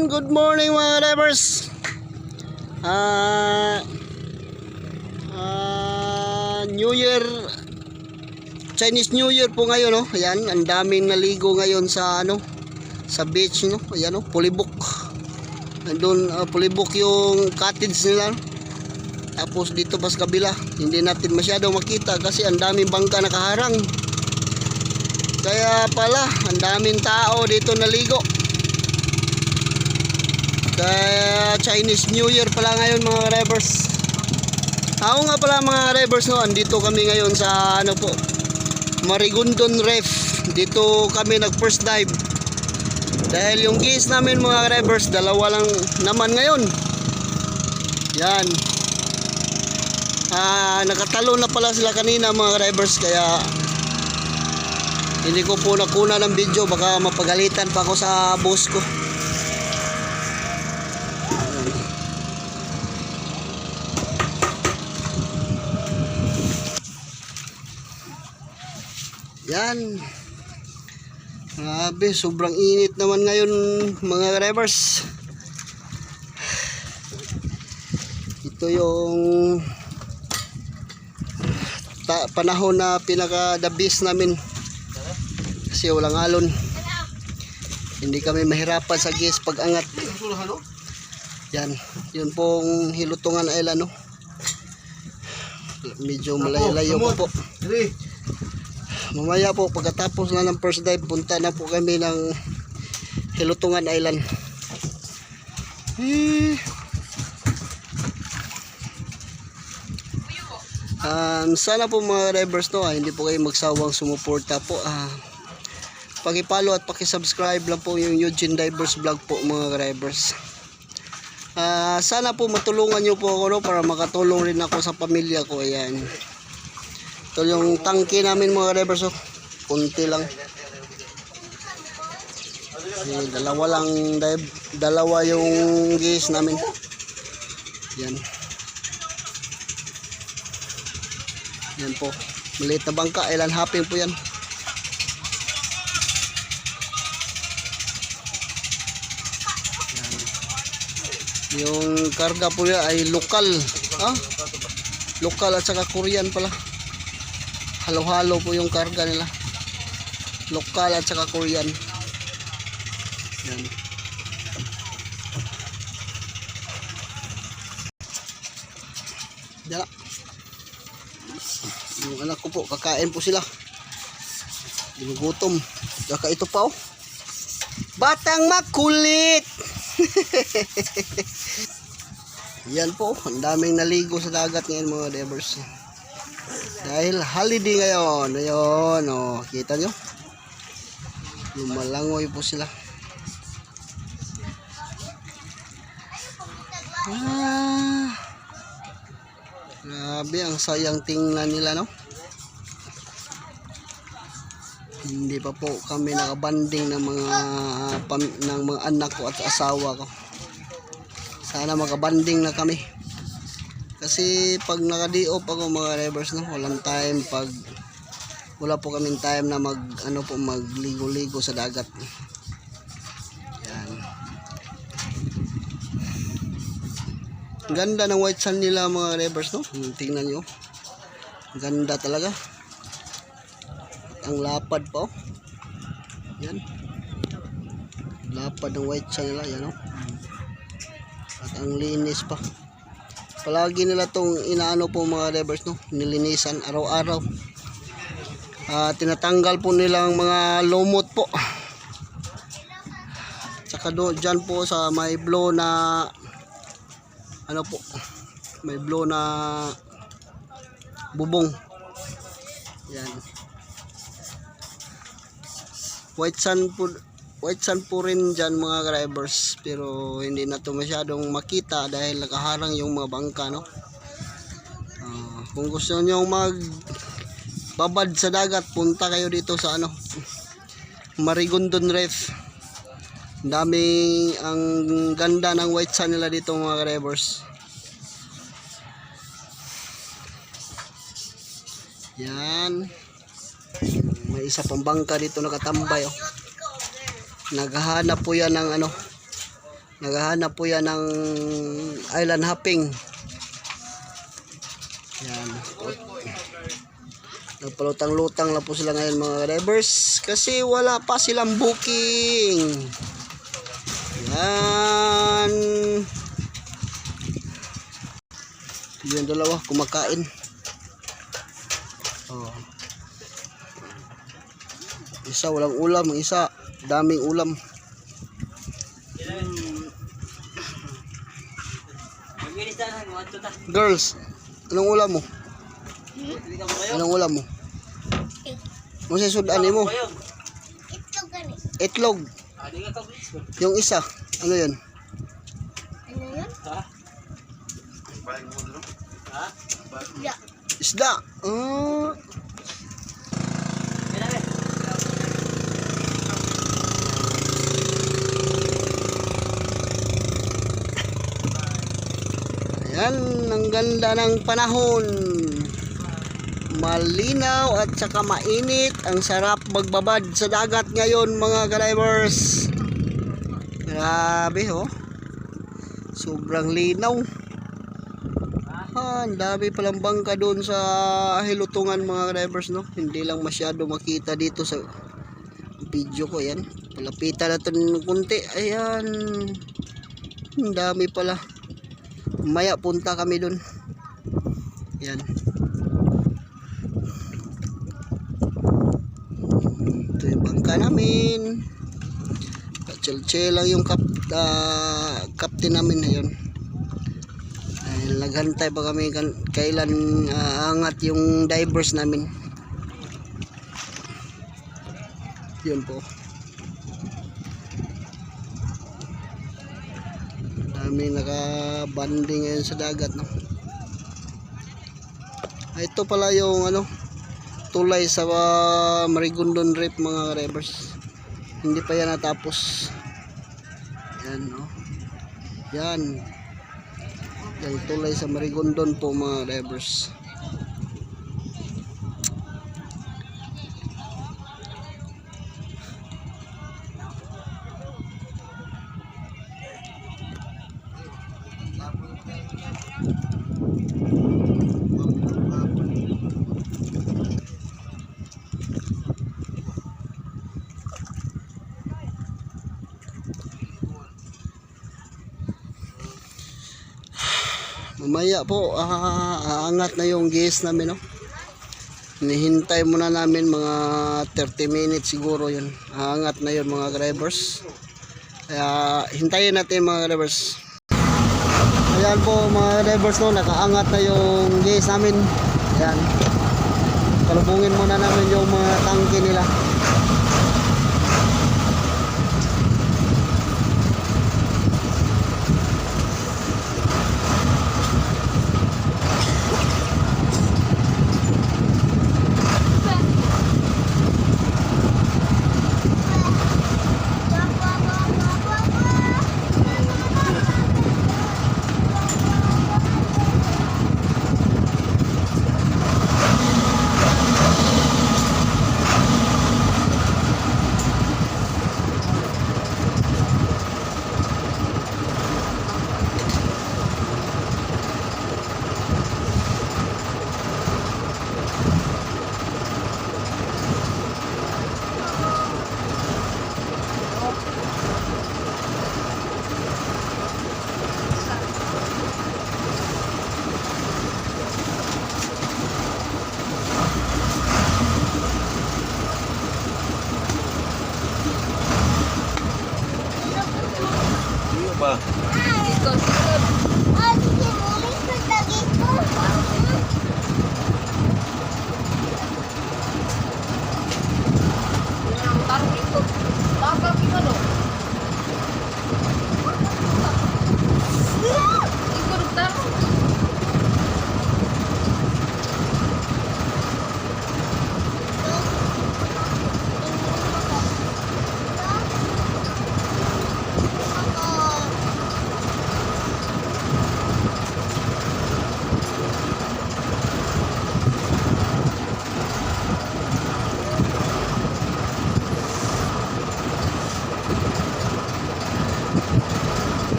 Yan, good morning mga drivers. Ah ah, New Year Chinese New Year po ngayon, no? Ayan, ang daming naligo ngayon sa ano sa beach, no? Ayan, no? Pulibok. Nandun, ah, Pulibok yung cottage nila. Tapos dito pa sa kabila, hindi natin masyadong makita kasi ang daming bangka nakaharang. Kaya pala, ang daming tao dito naligo. Kaya Chinese New Year pala ngayon mga revers. Ako nga pala mga revers no, andito kami ngayon sa ano po, Marigondon Reef. Dito kami nag first dive. Dahil yung gis namin mga revers, dalawa lang naman ngayon. Yan. Ah, nakatalo na pala sila kanina mga revers kaya hindi ko po nakuna ng video baka mapagalitan pa ako sa boss ko. Yan. Grabe, sobrang init naman ngayon mga drivers. Ito yung ta- panahon na pinaka the best namin. Kasi walang alon. Hindi kami mahirapan sa gas pag angat. Yan, yun pong hilutungan island no. Medyo malayo-layo pa po. Mamaya po pagkatapos na ng first dive punta na po kami ng Hilutungan Island. Eh. Um, sana po mga drivers no, ah, hindi po kayo magsawang sumuporta po. Ah, paki-follow at paki-subscribe lang po yung Eugene Divers Vlog po mga drivers. Ah, sana po matulungan niyo po ako no, para makatulong rin ako sa pamilya ko. Ayan. Ito yung tangke namin mga drivers. Oh. Kunti lang. Eh, dalawa lang dive, dalawa yung gas namin. Yan. Yan po. Maliit na bangka. Ilan hopping po. Yan. Yung karga po yan ay lokal. Ah? Lokal at saka Korean pala. Halo-halo po yung karga nila. Lokal at saka korean. Yan. Yan yung anak ko po kakain po sila. Ginugutom kaka ito pa oh. Batang makulit yan po ang daming naligo sa dagat ngayon mga devers dahil holiday ngayon. Ayun, oh, kita nyo? Lumalangoy po sila. Ah, grabe, ang sayang tingnan nila, no? Hindi pa po kami nakabanding ng mga ng mga anak ko at asawa ko. Sana makabanding na kami. Kasi pag naka-DO pa ako mga rivers no, walang time pag wala po kaming time na mag ano po magligo-ligo sa dagat. Yan. Ganda ng white sand nila mga rivers no. Tingnan niyo. Ganda talaga. At ang lapad pa oh. Yan. Lapad ng white sand nila yan oh. At ang linis pa. Palagi nila tong inaano po mga drivers no? Nilinisan araw-araw. Uh, tinatanggal po nilang mga lumot po. Tsaka do dyan po sa may blow na ano po? May blow na bubong. Yan. White sand po white sand po rin dyan mga drivers pero hindi na to masyadong makita dahil nakaharang yung mga bangka no? Uh, kung gusto nyo mag babad sa dagat punta kayo dito sa ano Marigondon Reef. Dami ang ganda ng white sand nila dito mga drivers. Yan. May isa pang bangka dito nakatambay oh naghahanap po yan ng ano Naghahanap po yan ng island hopping. Yan. Nagpalutang-lutang lang po sila ngayon mga drivers kasi wala pa silang booking. Yan. Yung dalawa kumakain. Oh. Isa walang ulam, isa daming ulam. Girls, anong ulam mo? Anong ulam mo? Mo sa sudan mo? Itlog. Yung isa, ano yun? Ano yun? Ya. Isda. Ah, Ayan, ang ganda ng panahon. Malinaw at saka mainit. Ang sarap magbabad sa dagat ngayon mga drivers. Grabe oh. Sobrang linaw. Ah, ang dami palang bangka doon sa hilutungan mga drivers no. Hindi lang masyado makita dito sa video ko yan. Palapitan natin ng kunti. Ayan. Ang dami pala. Maya punta kami doon. Yan. Ito yung bangka namin. Chill-chill lang yung kap, ah, captain namin ngayon. Dahil naghantay pa kami kailan ah, angat yung divers namin. Yun po. Dami nakabanding ngayon sa dagat no. Ah, Ito pala yung ano tulay sa uh, Marigondon Reef mga rivers. Hindi pa yan natapos. Yan no. Yan. Yung tulay sa Marigondon po mga rivers. Mamaya po, ah, aangat na yung gas namin, no? Nihintay muna namin mga 30 minutes siguro yun. Aangat na yun mga drivers. Kaya hintayin natin mga drivers. Ayan po mga drivers no, nakaangat na yung gas namin. Ayan. Kalubungin muna namin yung mga tangke nila.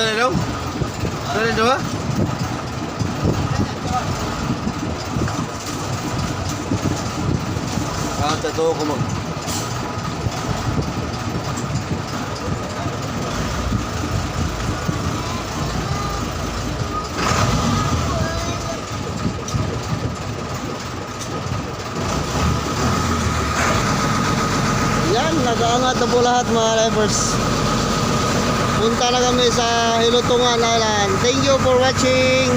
Dali daw? Dali daw? Ah, totoo ko mag... Yan, nag-aangat na po lahat mga drivers. Punta na kami sa Hilutungan Island. Thank you for watching.